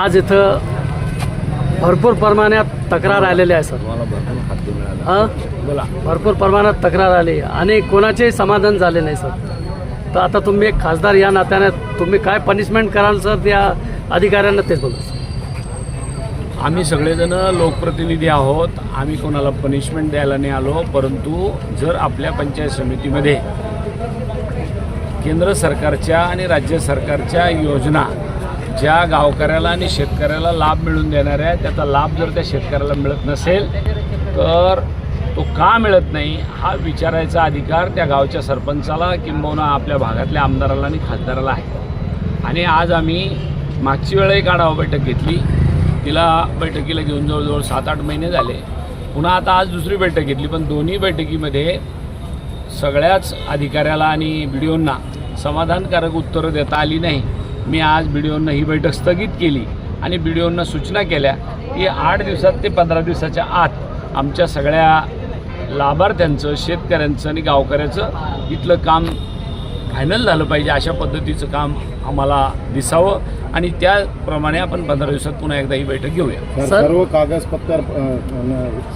आज इथं भरपूर प्रमाणात तक्रार आलेली आहे सर. भरपूर प्रमाणात तक्रार आली. आणि कोणाचेही समाधान झाले नाही सर. तर आता तुम्ही एक खासदार या नात्याने तुम्ही काय पनिशमेंट कराल सर त्या अधिकाऱ्यांना तेच बोला. आम्ही सगळेजण लोकप्रतिनिधी आहोत. आम्ही कोणाला पनिशमेंट द्यायला नाही आलो. परंतु जर आपल्या पंचायत समितीमध्ये केंद्र सरकारच्या आणि राज्य सरकारच्या योजना ज्या गावकऱ्याला आणि शेतकऱ्याला लाभ मिळून देणाऱ्या त्याचा लाभ जर त्या शेतकऱ्याला मिळत नसेल तर तो का मिळत नाही हा विचारायचा अधिकार त्या गावच्या सरपंचाला किंबहुना आपल्या भागातल्या आमदाराला आणि खासदाराला आहे. आणि आज आम्ही मागची वेळ एक आढावा बैठक घेतली. तिला बैठकीला घेऊन जवळजवळ सात आठ महिने झाले. पुन्हा आता आज दुसरी बैठक घेतली पण दोन्ही बैठकीमध्ये सगळ्याच अधिकाऱ्याला आणि बी ओंना समाधानकारक उत्तरं देता आली नाही. मी आज बी ओंना ही बैठक स्थगित केली आणि बी ओंना सूचना केल्या की आठ दिवसात ते पंधरा दिवसाच्या आत आमच्या सगळ्या लाभार्थ्यांचं शेतकऱ्यांचं आणि गावकऱ्याचं इथलं काम फायनल झालं पाहिजे अशा पद्धतीचं काम आम्हाला दिसावं आणि त्याप्रमाणे आपण पंधरा दिवसात पुन्हा एकदा ही बैठक घेऊया. सर सर- सर्व कागदपत्र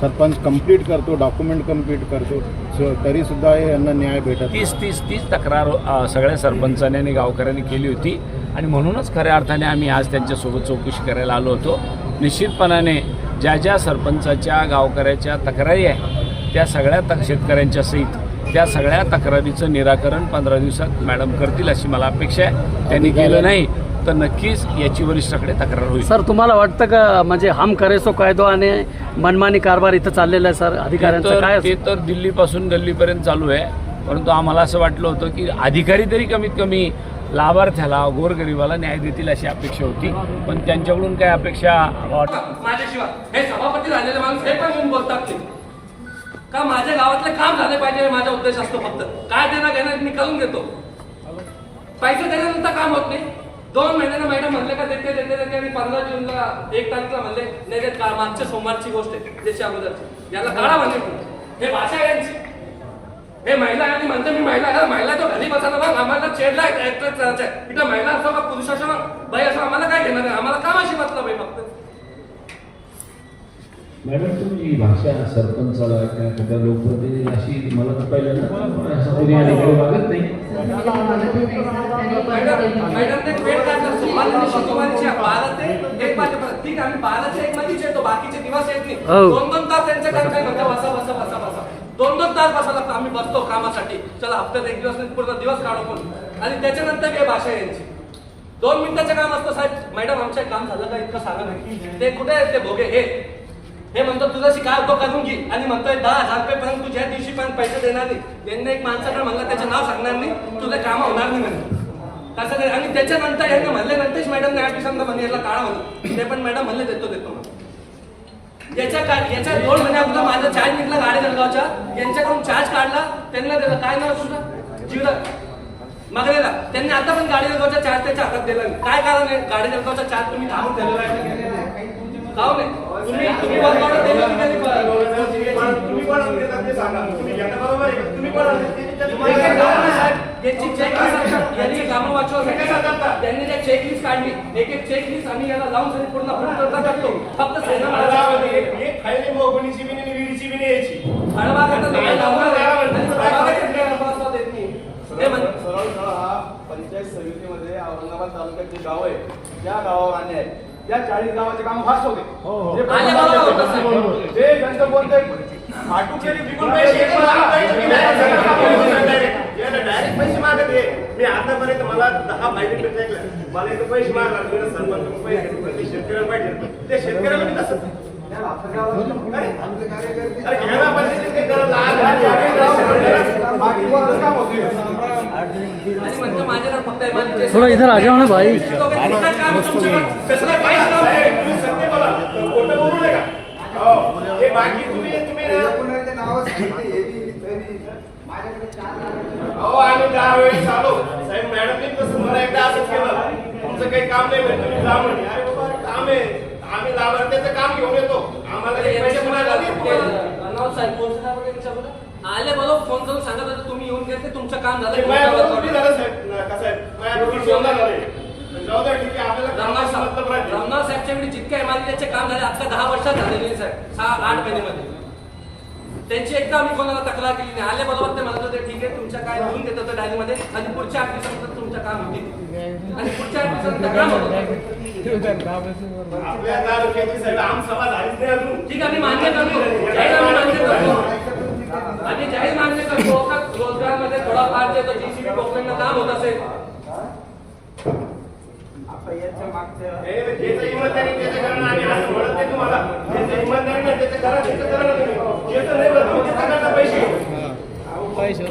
सरपंच कंप्लीट करतो डॉक्युमेंट कंप्लीट करतो स- तरी सुद्धा हे यांना न्याय भेटत. तीस तीस तीस तक्रार सगळ्या सरपंचांनी आणि गावकऱ्यांनी केली होती. आणि म्हणूनच खऱ्या अर्थाने आम्ही आज त्यांच्यासोबत चौकशी करायला आलो होतो. निश्चितपणाने ज्या ज्या सरपंचाच्या गावकऱ्याच्या तक्रारी आहे त्या सगळ्या तक शेतकऱ्यांच्या सहित त्या सगळ्या तक्रारीचं निराकरण पंधरा दिवसात मॅडम करतील अशी मला अपेक्षा आहे. त्यांनी केलं नाही तर नक्कीच याची वरिष्ठाकडे तक्रार होईल. सर तुम्हाला वाटतं का म्हणजे हम करे सो कायदो आणि मनमानी कारभार इथं चाललेला आहे सर? ते अधिकाऱ्यांचं काय ते तर दिल्लीपासून गल्लीपर्यंत चालू आहे. परंतु आम्हाला असं वाटलं होतं की अधिकारी तरी कमीत कमी लाभार्थ्याला गोरगरिबाला न्याय देतील अशी अपेक्षा होती. पण त्यांच्याकडून काय अपेक्षा माझ्याशिवाय. हे सभापती झालेले माणूस हे पण बोलतात ते. का माझ्या गावातलं काम झाले पाहिजे माझा उद्देश असतो फक्त. काय देणं घेणं मी करून घेतो. पैसे देण्यानंतर काम होत नाही. दोन महिन्यानं मॅडम म्हणले का देते देते देते आणि पंधरा जूनला एक तारखेला म्हणले नाही देत का मागच्या सोमवारची गोष्ट आहे त्याच्या अगोदरची. याला काढा म्हणले हे भाषा आहे यांची. हे महिला आणि म्हणते मी महिला आहे. महिला तो घरी बसायला बघ आम्हाला चेडला इथं महिला असो का पुरुष असो बाई असो आम्हाला काय घेणार आहे? आम्हाला कामाशी मतलब आहे फक्त. मॅडम तुमची भाषा सरपंचाला किंवा कुठल्या लोकप्रतिनिधी अशी मला तर पहिल्यांदा कोणी वागत नाही. हो. दोन दोन तास बसा बसा बसा बसा. दोन दोन तास बसा लागतं. आम्ही बसतो कामासाठी. चला हप्त्यात एक दिवस पूर्ण दिवस काढू पण आणि त्याच्यानंतर काय भाषा यांची? दोन मिनिटाचं काम असतं साहेब. मॅडम आमचं एक काम झालं का? इतकं सांगा नाही ते कुठे आहेत ते भोगे? हे. हे म्हणतो तुझ्याशी काय होतो करून घे. आणि म्हणतोय दहा हजार रुपये पर्यंत तुझ्या दिवशी पण पैसे देणार नाही. यांनी एक माणसाकडे म्हणलं त्याचं नाव सांगणार नाही. तुझं काम होणार नाही म्हणतो तसं नाही आणि त्याच्यानंतर यांना म्हणले नंतरच मॅडम आठ दिवसांना म्हणजे याला काळा म्हणून. ते पण मॅडम म्हणले देतो देतो. याच्या का याच्या दोन महिन्यात माझा चार्ज निघला गाडी जळगावच्या यांच्याकडून चार्ज काढला. त्यांना दिला काय नाव तुझं? जीवला मागलेला त्यांनी आता पण गाडी जळगावचा चार्ज त्याच्या हातात दिला नाही. काय कारण आहे? गाडी जळगावचा चार्ज तुम्ही थांबून दिलेला आहे. काहून नाही त्यांनी त्या चेकलिस्ट काढली. एक एक चेकलिस्ट आम्ही याला लावून सगळी पूर्ण पूर्ण करतो फक्त सेना पंचायत समितीमध्ये औरंगाबाद तालुक्यात जे गाव आहे त्या गावावर आले आहे त्या चाळीस गावाचे काम फास्ट होते जे एक डायरेक्ट पैसे मागत आहे मी आतापर्यंत मला दहा ऐकलं. मला इथं पैसे मागणार मी सरपंच पैसे घेतले. ते शेतकऱ्याला पाहिजे ते शेतकऱ्याला मी कसं अरे, अरे घ्यायला पाहिजे ते करायला लाज- बाकी कोणाचं काम होते आणि म्हणतो माझ्याकडे फक्त एमआरपी थोडं इधर आ जाओ ना भाई काही काम हो. हे नाही म्हणे तुम्ही जा म्हणे अरे बाबा काम आहे आम्ही लाभार्थ्याचं काम घेऊन येतो आम्हाला आले बरोबर फोन करून सांगत होते तुम्ही येऊन गेले तुमचं काम झालं झालं साहेब. न- कसं आहे माझ्याबरोबर जेवणार झाले जाऊ द्या ठीक आहे आपल्याला रामनाथ कामाशी साहेब मतलब राहते रामनाथ साहेबच्या वेळी जितक्या इमारतीचे काम झाले आता दहा वर्षात झालेले आहे साहेब. सहा आठ महिन्यामध्ये. त्यांची एकदा आम्ही कोणाला तक्रार केली नाही. आले बरोबर ते म्हणत होते ठीक आहे तुमच्या काय लिहून देत होतं डायरीमध्ये आणि पुढच्या आठ दिवसानंतर तुमचं काम होतील आणि पुढच्या आठ दिवसानंतर काम होतं. आपल्या तालुक्याची साहेब आम सभा झालीच नाही अजून. ठीक आहे मी मान्य करतो. मान्य करतो. आणि जाहीर मान्य करतो का रोजगारमध्ये थोडाफार जे जीसीबी पोकलेंना काम होत असेल? हे पैसे.